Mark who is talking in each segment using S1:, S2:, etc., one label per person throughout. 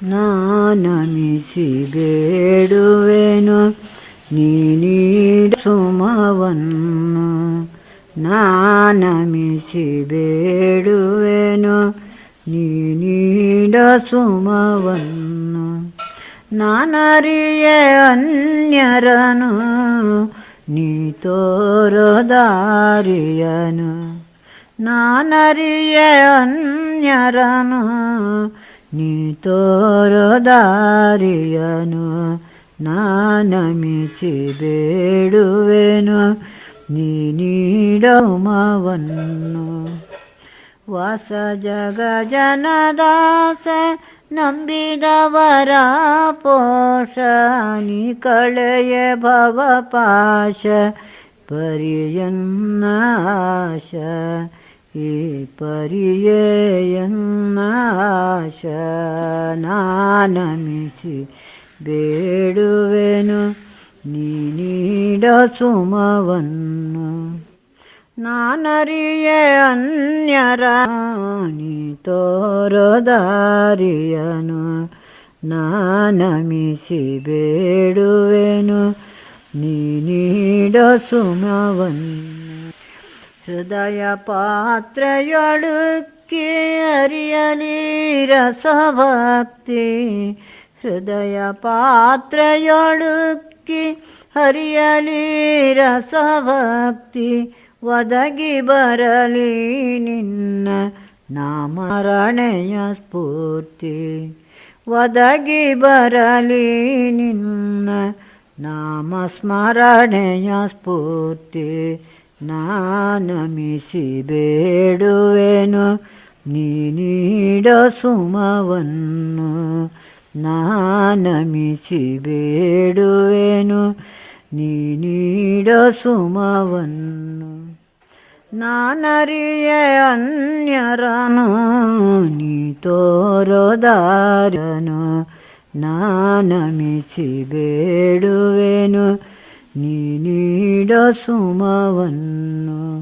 S1: ನಾನಮಿಸಿ ಬೇಡುವೆನು ನೀನೀಡ ಸುಮವನ್ನು ನಾನಮಿಸಿ ಬೇಡುವೆನು ನೀನೀಡ ಸುಮವನ್ನು ನಾನರಿಯೆ ಅನ್ಯರನು ನೀ ತೋರೋ ದಾರಿಯನು ನಾನರಿಯೆ ಅನ್ಯರನು ನೀ ತೋರದಾರಿಯನು ನಾನಮಿಸಿ ಬೇಡುವೆನು, ನೀ ನೀಡಮವನ್ನು ವಾಸ ಜಗ ಜನದಾಸ, ನಂಬಿದವರ ಪೋಷ, ನೀ ಕಳೆಯ ಭವಪಾಶ ಪರಿಯನ್ನಾಶ ಈ ಪರಿಯನ್ನಾಶ ನಾನಮಿಸಿ ಬೇಡುವೆನು ನೀಡ ಸುಮವನ್ನು. ನಾನರಿಯ ಅನ್ಯರ ನೀ ತೋರದಾರಿಯನು ನಾನಮಿಸಿ ಬೇಡುವೆನು ನೀಡ ಸುಮವನ್ನು. ಹೃದಯ ಪಾತ್ರೆಯೊಳುಕ್ಕಿ ಅರಿಯಲಿ ರಸಭಕ್ತಿ ಹೃದಯ ಪಾತ್ರೆಯೊಳುಕ್ಕಿ ಹರಿಯಲಿ ರಸಭಕ್ತಿ ಒದಗಿ ಬರಲಿ ನಿನ್ನ ನಾಮರಣೆಯ ಸ್ಫೂರ್ತಿ. ಒದಗಿ ಬರಲಿ ನಿನ್ನ ನಾಮಸ್ಮರಣೆಯ ಸ್ಫೂರ್ತಿ. ನಾನಮಿಸಿ ಬೇಡುವೆನು ನೀಡ ಸುಮವನ್ನು. ನಾನಮಿಸಿ ಬೇಡುವೆನು ನೀಡ ಸುಮವನ್ನು. ನಾನರಿಯ ಅನ್ಯರನು ನೀ ತೋರೋದಾರನು. ನಾನಮಿಸಿ ಬೇಡುವೆನು ನೀಡ ಸುಮವನ್ನು.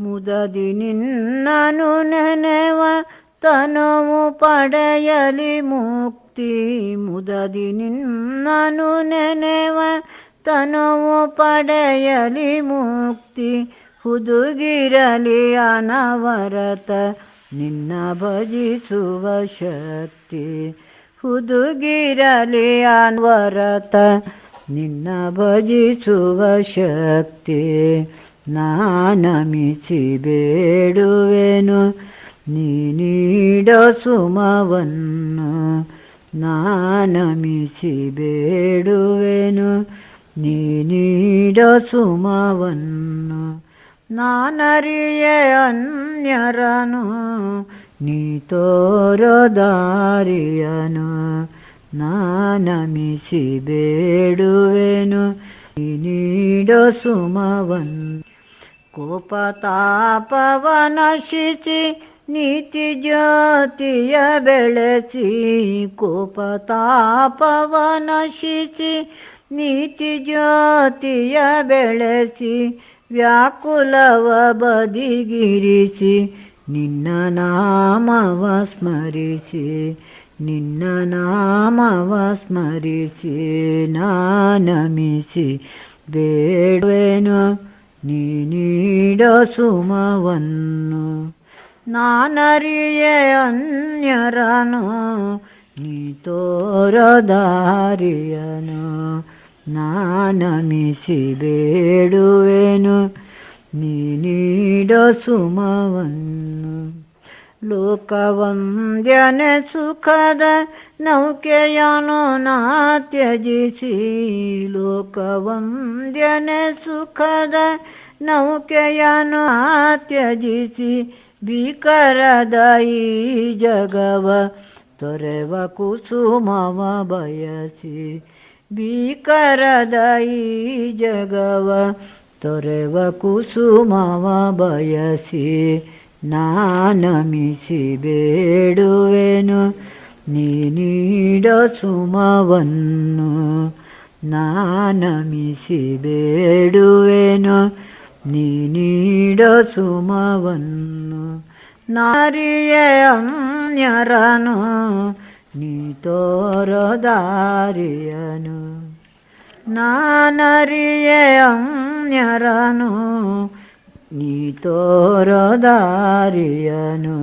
S1: ಮುದದಿ ನಿನ್ನನು ನೆನೆವ ತನುವು ಪಡೆಯಲಿ ಮುಕ್ತಿ. ಮುದದಿ ನಿನ್ನನು ನೆನೆವ ತನುವು ಪಡೆಯಲಿ ಮುಕ್ತಿ. ಹುದುಗಿರಲಿ ಅನವರತ ನಿನ್ನ ಭಜಿಸುವ ಶಕ್ತಿ. ಹುದುಗಿರಲಿ ಅನ್ವರತ ನಿನ್ನ ಭಜಿಸುವ ಶಕ್ತಿ ನಾನಮಿಸಿ ಬೇಡುವೆನು ನೀಡ ಸುಮವನ್ನು ನಾನಮಿಸಿ ಬೇಡುವೆನು ನೀಡ ಸುಮವನ್ನು ನಾನರಿಯೆ ಅನ್ಯರನು. ನೀ ತೋರ ದಾರಿಯನು ನಾನಮಿಸಿ ಬೇಡುವೆನು ನೀಡೋ ಸುಮವನ್. ಕೋಪ ತಾಪವ ನಶಿಸಿ ನೀತಿ ಜ್ಯೋತಿಯ ಬೆಳೆಸಿ. ಕೋಪ ತಾಪವ ನಶಿಸಿ ನೀತಿ ಜ್ಯೋತಿಯ ಬೆಳೆಸಿ. ವ್ಯಾಕುಲವ ಬದಿಗಿರಿಸಿ. ನಿನ್ನ ನಾಮವ ಸ್ಮರಿಸಿ. ನಿನ್ನ ನಾಮವ ಸ್ಮರಿಸಿ, ನಾನಮಿಸಿ. ಬೇಡುವೆನು ನೀಡೋ ಸುಮವನ್ನು. ನಾನರಿಯೇ ಅನ್ಯರನು, ನೀ ತೋರದಾರಿಯನು. ನಾನಮಿಸಿ, ಬೇಡುವೆನು ನೀಡೋ ಸುಮವನ್ನು. ಲೋಕವಂದ್ಯನೆ ಸುಖದ ನೌಕೆಯನು ನಾ ತ್ಯಜಿಸಿ ಲೋಕವಂದ್ಯನೆ ಸುಖದ ನೌಕೆಯನು ತ್ಯಜಿಸಿ ಭೀಕರದ ಈ ಜಗವ ತೊರೆವ ಕುಸುಮವ ಬಯಸಿ. ಭೀಕರದ ಈ ಜಗವ ತೊರೆವ ಕುಸುಮವ ಬಯಸಿ. ನಾನಮಿಸಿ ಬೇಡುವೆನು ನೀಡ ಸುಮವನ್ನು. ನಾನಮಿಸಿ ಬೇಡುವೆನು ನೀಡ ಸುಮವನ್ನು. ನಾರಿಯ ಅನ್ಯರನು ನೀ ತೋರದಾರಿಯನು. ನಾನರಿಯೆ ಅನ್ಯರನು ನೀ ತೋರೋ ದಾರಿಯನು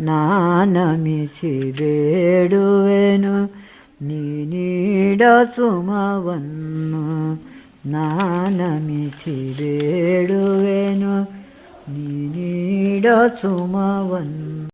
S1: ನಾನಮಿಸಿ ಬೇಡುವೆನು ನೀ ನೀಡ ಸುಮವನ್ನು ನಾನಮಿಸಿ ಬೇಡುವೆನು ನೀ ನೀಡ ಸುಮವನ್ನು